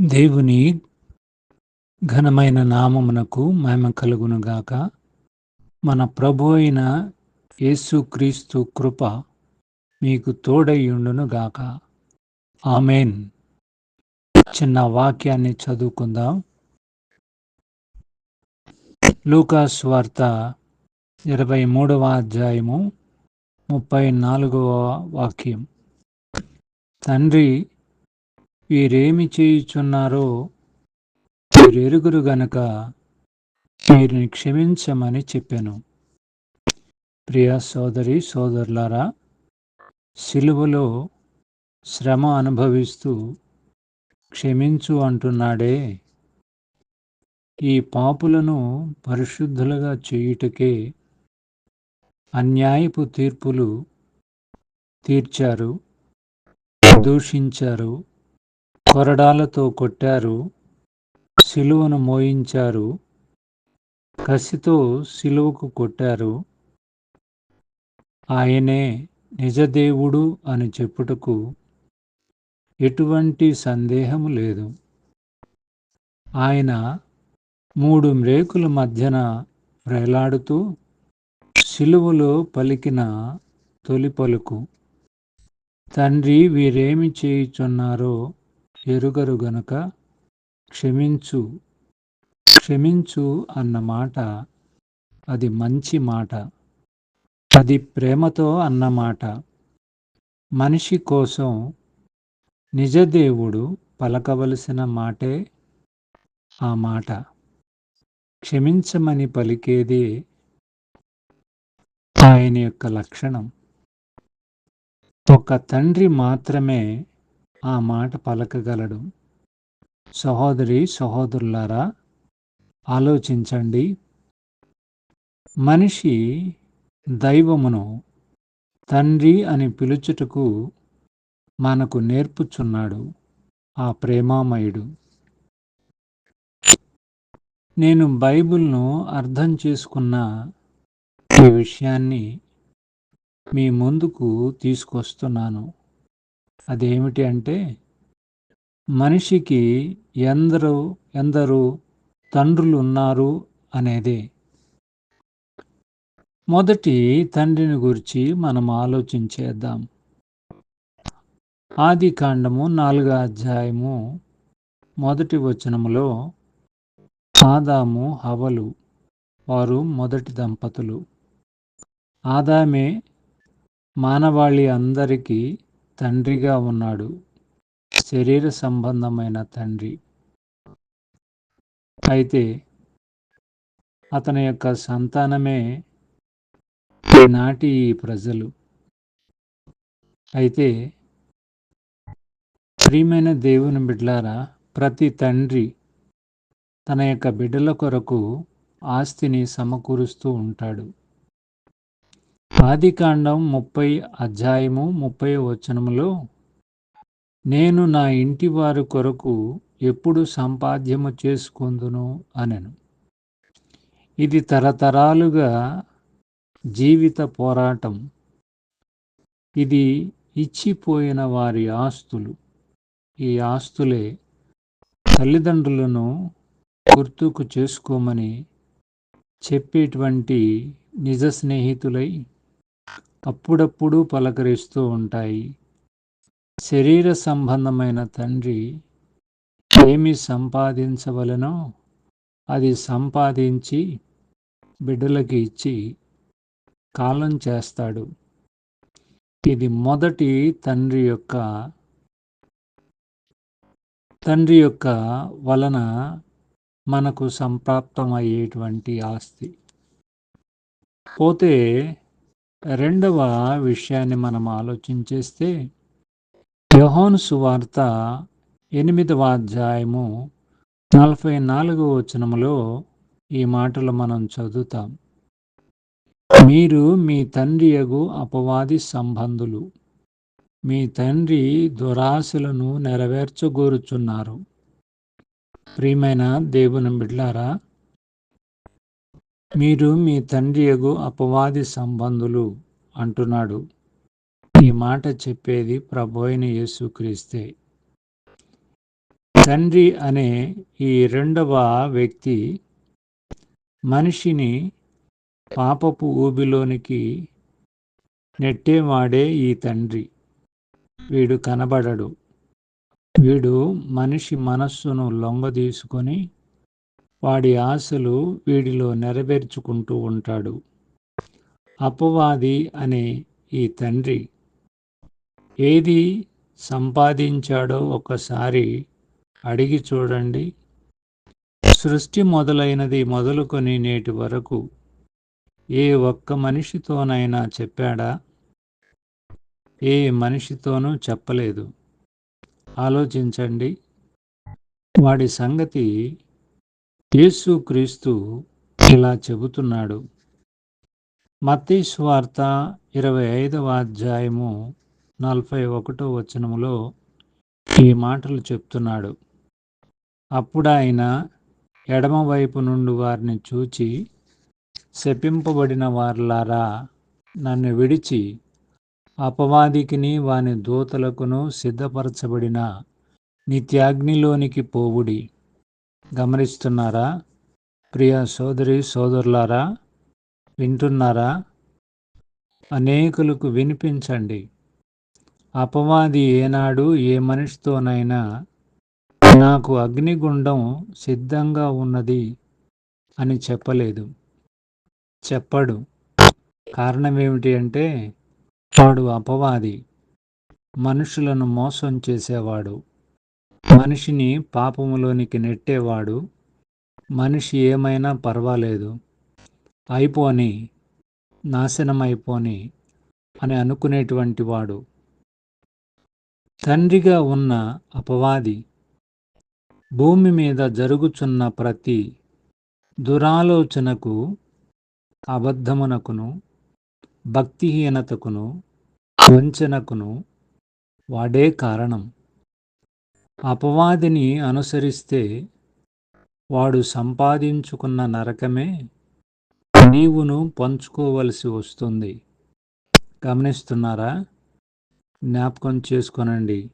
దేవుని ఘనమైన నామమునకు మహిమ కలుగునుగాక. మన ప్రభు అయిన యేసుక్రీస్తు కృప మీకు తోడయ్యుండునుగాక. ఆమెన్. చిన్న వాక్యాన్ని చదువుకుందాం. లూకాస్ వార్త ఇరవై మూడవ అధ్యాయము ముప్పై నాలుగవ వాక్యం. తండ్రి వీరేమి చేయుచున్నారో వీరెరుగురు గనక వీరిని క్షమించమని చెప్పాను. ప్రియ సోదరి సోదరులారా సిలువలో శ్రమ అనుభవిస్తూ క్షమించు అంటున్నాడే. ఈ పాపులను పరిశుద్ధులుగా చేయుటకే అన్యాయపు తీర్పులు తీర్చారు దూషించారు కొరడాలతో కొట్టారు. సిలువను మోయించారు. కసితో సిలువకు కొట్టారు. ఆయనే నిజదేవుడు అని చెప్పుటకు ఎటువంటి సందేహము లేదు. ఆయన మూడు మ్రేకుల మధ్యన వేలాడుతూ సిలువలో పలికిన తొలి పలుకు తండ్రి వీరేమి చేయుచున్నారో ఎరుగరు గనుక క్షమించు క్షమించు అన్న మాట అది మంచి మాట. అది ప్రేమతో అన్న మాట. మనిషి కోసం నిజదేవుడు పలకవలసిన మాటే ఆ మాట. క్షమించమని పలికేది ఆయన యొక్క లక్షణం. ఒక తండ్రి మాత్రమే ఆ మాట పలకగలడు. సహోదరి సహోదరులారా ఆలోచించండి. మనిషి దైవమును తండ్రి అని పిలుచుటకు మనకు నేర్పుచున్నాడు. ఆ ప్రేమామయుడు. నేను బైబిల్ను అర్థం చేసుకున్న ఈ విషయాన్ని మీ ముందుకు తీసుకొస్తున్నాను. అదేమిటి అంటే మనిషికి ఎందరో ఎందరో తండ్రులు ఉన్నారు అనేదే. మొదటి తండ్రిని గురించి మనం ఆలోచించేద్దాం. ఆది కాండము నాలుగో అధ్యాయము మొదటి వచనములో ఆదాము హవలు వారు మొదటి దంపతులు. ఆదామే మానవాళి అందరికీ తండ్రిగా ఉన్నాడు. శరీర సంబంధమైన తండ్రి. అయితే అతని యొక్క సంతానమే ఈనాటి ప్రజలు. అయితే ప్రియమైన దేవుని బిడ్లారా ప్రతి తండ్రి తన యొక్క బిడ్డల కొరకు ఆస్తిని సమకూరుస్తూ ఉంటాడు. ఆదికాండం ముప్పై అధ్యాయము ముప్పై వచనములో నేను నా ఇంటి వారి కొరకు ఎప్పుడు సంపాద్యము చేసుకుందును? అనెను. ఇది తరతరాలుగా జీవిత పోరాటం. ఇది ఇచ్చిపోయిన వారి ఆస్తులు. ఈ ఆస్తులే తల్లిదండ్రులను గుర్తుకు చేసుకోమని చెప్పేటువంటి నిజ స్నేహితులై అప్పుడప్పుడు పలకరిస్తూ ఉంటాయి. శరీర సంబంధమైన తండ్రి ఏమి సంపాదించవలనో అది సంపాదించి బిడ్డలకి ఇచ్చి కాలం చేస్తాడు. ఇది మొదటి తండ్రి యొక్క తండ్రి యొక్క వలన మనకు సంప్రాప్తమయ్యేటువంటి ఆస్తి. పోతే రెండవ విషయాన్ని మనం ఆలోచించేస్తే యోహోను సువార్త ఎనిమిదవ అధ్యాయము నలభై నాలుగవ వచనములో ఈ మాటలు మనం చదువుతాం. మీరు మీ తండ్రి యగు అపవాది సంబంధులు. మీ తండ్రి దురాశలను నెరవేర్చగోరుచున్నారు. ప్రియమైన దేవుని బిడ్లారా మీరు మీ తండ్రి ఎగు అపవాది సంబంధులు అంటున్నాడు. ఈ మాట చెప్పేది ప్రభోయిన యేసుక్రీస్తే తండ్రి అనే ఈ రెండవ వ్యక్తి మనిషిని పాపపు ఊబిలోనికి నెట్టేవాడే ఈ తండ్రి. వీడు కనబడడు. వీడు మనిషి మనస్సును లొంగదీసుకొని వాడి ఆశలు వీడిలో నెరవేర్చుకుంటూ ఉంటాడు. అపవాది అనే ఈ తండ్రి ఏది సంపాదించాడో ఒకసారి అడిగి చూడండి. సృష్టి మొదలైనది మొదలుకొని నేటి వరకు ఏ ఒక్క మనిషితోనైనా చెప్పాడా? ఏ మనిషితోనూ చెప్పలేదు. ఆలోచించండి. వాడి సంగతి యేసు క్రీస్తు ఇలా చెబుతున్నాడు. మత్తీశ్వార్త ఇరవై ఐదవ అధ్యాయము నలభై ఒకటో వచనములో ఈ మాటలు చెప్తున్నాడు. అప్పుడు ఆయన ఎడమవైపు నుండి వారిని చూచి శపింపబడిన వారులారా నన్ను విడిచి అపవాదికిని వాని దూతలకును సిద్ధపరచబడిన నిత్యాగ్నిలోనికి పోవుడి. గమనిస్తున్నారా? ప్రియ సోదరి సోదరులారా వింటున్నారా? అనేకులకు వినిపించండి. అపవాది ఏనాడు ఏ మనిషితోనైనా నాకు అగ్నిగుండం సిద్ధంగా ఉన్నది అని చెప్పలేదు. చెప్పడు. కారణం ఏమిటి అంటే వాడు అపవాది. మనుషులను మోసం చేసేవాడు. మనిషిని పాపములోనికి నెట్టేవాడు మనిషి ఏమైనా పర్వాలేదు. అయిపోని నాశనం అయిపోని అని అనుకునేటువంటి వాడు. తండ్రిగా ఉన్న అపవాది భూమి మీద జరుగుచున్న ప్రతి దురాలోచనకు అబద్ధమునకును భక్తిహీనతకును వంచనకును వాడే కారణం. అపవాదిని అనుసరిస్తే వాడు సంపాదించుకున్న నరకమే నీవును పంచుకోవలసి వస్తుంది. గమనిస్తున్నారా? జ్ఞాపకం చేసుకొనండి.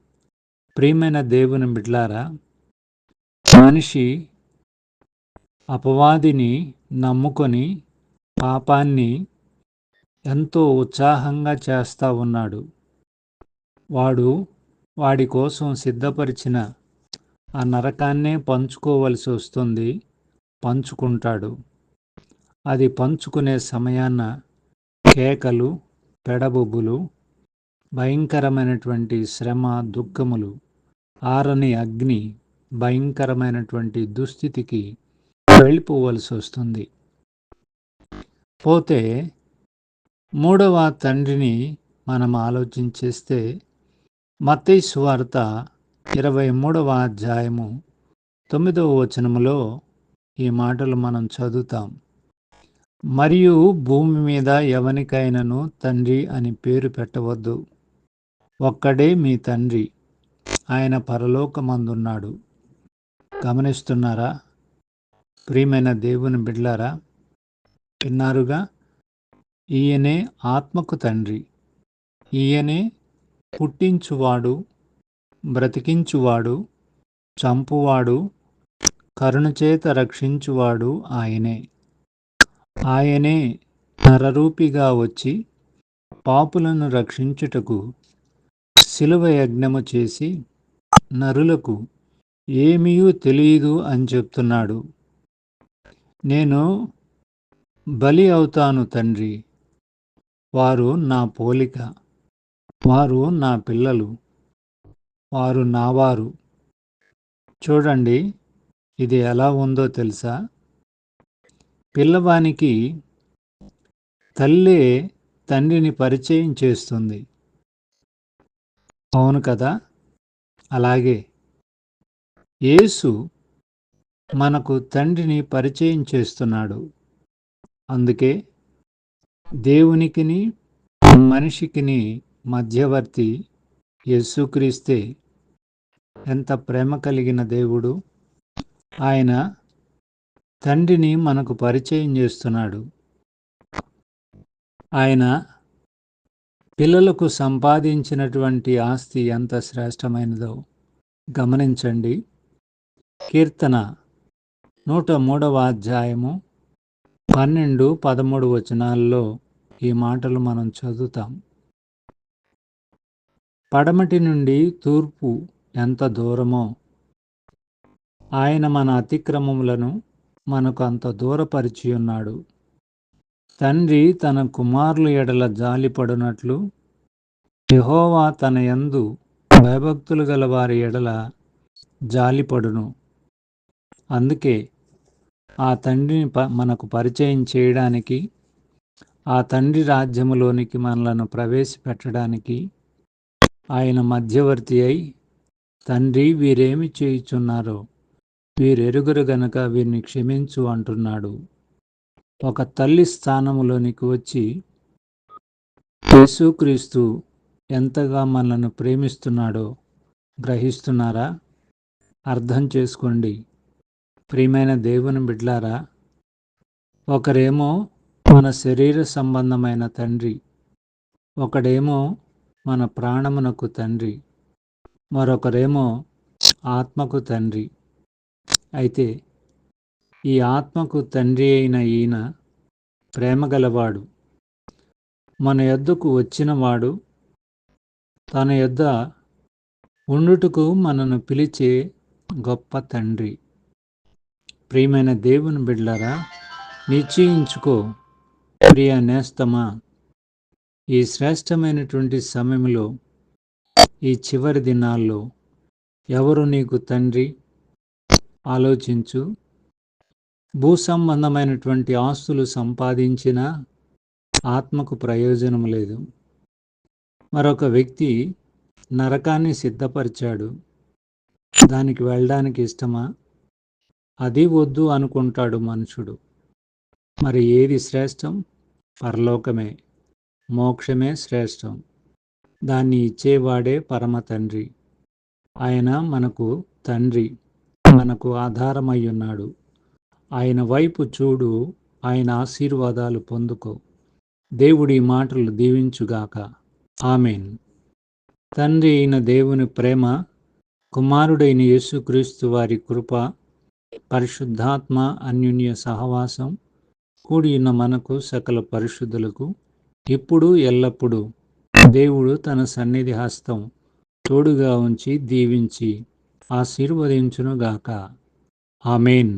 ప్రియమైన దేవుని బిడ్లారా మనిషి అపవాదిని నమ్ముకొని పాపాన్ని ఎంతో ఉత్సాహంగా చేస్తూ ఉన్నాడు. వాడు వాడి కోసం సిద్ధపరిచిన ఆ నరకాన్నే పంచుకోవలసి వస్తుంది. పంచుకుంటాడు. అది పంచుకునే సమయాన్న కేకలు పెడబొబ్బులు భయంకరమైనటువంటి శ్రమ దుఃఖములు ఆరని అగ్ని భయంకరమైనటువంటి దుస్థితికి వెళ్ళిపోవలసి వస్తుంది. పోతే మూడవ తండ్రిని మనం ఆలోచించేస్తే మత్తయి సువార్త ఇరవై మూడవ అధ్యాయము తొమ్మిదవ వచనములో ఈ మాటలు మనం చదువుతాం. మరియు భూమి మీద ఎవనికైనను తండ్రి అని పేరు పెట్టవద్దు. ఒక్కడే మీ తండ్రి. ఆయన పరలోకమందున్నాడు. గమనిస్తున్నారా? ప్రియమైన దేవుని బిడ్లారా విన్నారుగా? ఈయనే ఆత్మకు తండ్రి. ఈయనే పుట్టించువాడు బ్రతికించువాడు చంపువాడు కరుణచేత రక్షించువాడు ఆయనే. ఆయనే నరరూపిగా వచ్చి పాపులను రక్షించుటకు శిలువ యజ్ఞము చేసి నరులకు ఏమీయూ తెలియదు అని చెప్తున్నాడు. నేను బలి అవుతాను తండ్రి వారు నా పోలిక. వారు నా పిల్లలు వారు నావారు చూడండి ఇది ఎలా ఉందో తెలుసా? పిల్లవానికి తల్లే తండ్రిని పరిచయం చేస్తుంది. అవును కదా? అలాగే. యేసు మనకు తండ్రిని పరిచయం చేస్తున్నాడు. అందుకే దేవునికిని మనిషికిని మధ్యవర్తి యేసుక్రీస్తే ఎంత ప్రేమ కలిగిన దేవుడు. ఆయన తండ్రిని మనకు పరిచయం చేస్తున్నాడు. ఆయన పిల్లలకు సంపాదించినటువంటి ఆస్తి ఎంత శ్రేష్టమైనదో గమనించండి. కీర్తన నూట మూడవ అధ్యాయము పన్నెండు పదమూడు వచనాల్లో ఈ మాటలు మనం చదువుతాం. పడమటి నుండి తూర్పు ఎంత దూరమో. ఆయన మన అతిక్రమములను మనకు అంత దూరపరిచి ఉన్నాడు తండ్రి తన కుమారుల ఎడల జాలిపడునట్లు యహోవా తన యందు భయభక్తులు గల వారి ఎడల జాలిపడును అందుకే ఆ తండ్రిని ప మనకు పరిచయం చేయడానికి ఆ తండ్రి రాజ్యములోనికి మనలను ప్రవేశపెట్టడానికి ఆయన మధ్యవర్తి అయి తండ్రి వీరేమి చేయుచున్నారో వీరెరుగురు గనక వీరిని క్షమించు అంటున్నాడు. ఒక తల్లి స్థానములోనికి వచ్చి యేసుక్రీస్తు ఎంతగా మనల్ని ప్రేమిస్తున్నాడో గ్రహిస్తున్నారా? అర్థం చేసుకోండి. ప్రియమైన దేవుని బిడ్లారా ఒకరేమో మన శరీర సంబంధమైన తండ్రి ఒకడేమో మన ప్రాణమునకు తండ్రి. మరొకరేమో ఆత్మకు తండ్రి. అయితే ఈ ఆత్మకు తండ్రి అయిన ఈయన ప్రేమగలవాడు. మన యొద్దకు వచ్చినవాడు తన యొద్ద ఉండుటకు మనను పిలిచే గొప్ప తండ్రి. ప్రియమైన దేవుని బిడ్లరా నిశ్చయించుకో ప్రియ నేస్తమా ఈ శ్రేష్టమైనటువంటి సమయంలో ఈ చివరి దినాల్లో ఎవరు నీకు తండ్రి? ఆలోచించు. భూ సంబంధమైనటువంటి ఆస్తులు సంపాదించిన ఆత్మకు ప్రయోజనం లేదు. మరొక వ్యక్తి నరకాన్ని సిద్ధపరిచాడు. దానికి వెళ్ళడానికి ఇష్టమా? అది వద్దు అనుకుంటాడు మనుషుడు. మరి ఏది శ్రేష్టం? పరలోకమే. మోక్షమే శ్రేష్టం. దాన్ని ఇచ్చేవాడే పరమ తండ్రి. ఆయన మనకు తండ్రి మనకు ఆధారమై ఉన్నాడు ఆయన వైపు చూడు ఆయన ఆశీర్వాదాలు పొందుకో. దేవుడి మాటలు దీవించుగాక. ఆమెన్. తండ్రి అయిన దేవుని ప్రేమ కుమారుడైన యేసుక్రీస్తు వారి కృప పరిశుద్ధాత్మ అన్యున్య సహవాసం కూడి ఉన్న మనకు సకల పరిశుద్ధులకు ఇప్పుడు ఎల్లప్పుడూ దేవుడు తన సన్నిధి హస్తం తోడుగా ఉంచి దీవించి ఆశీర్వదించునుగాక. ఆమెన్.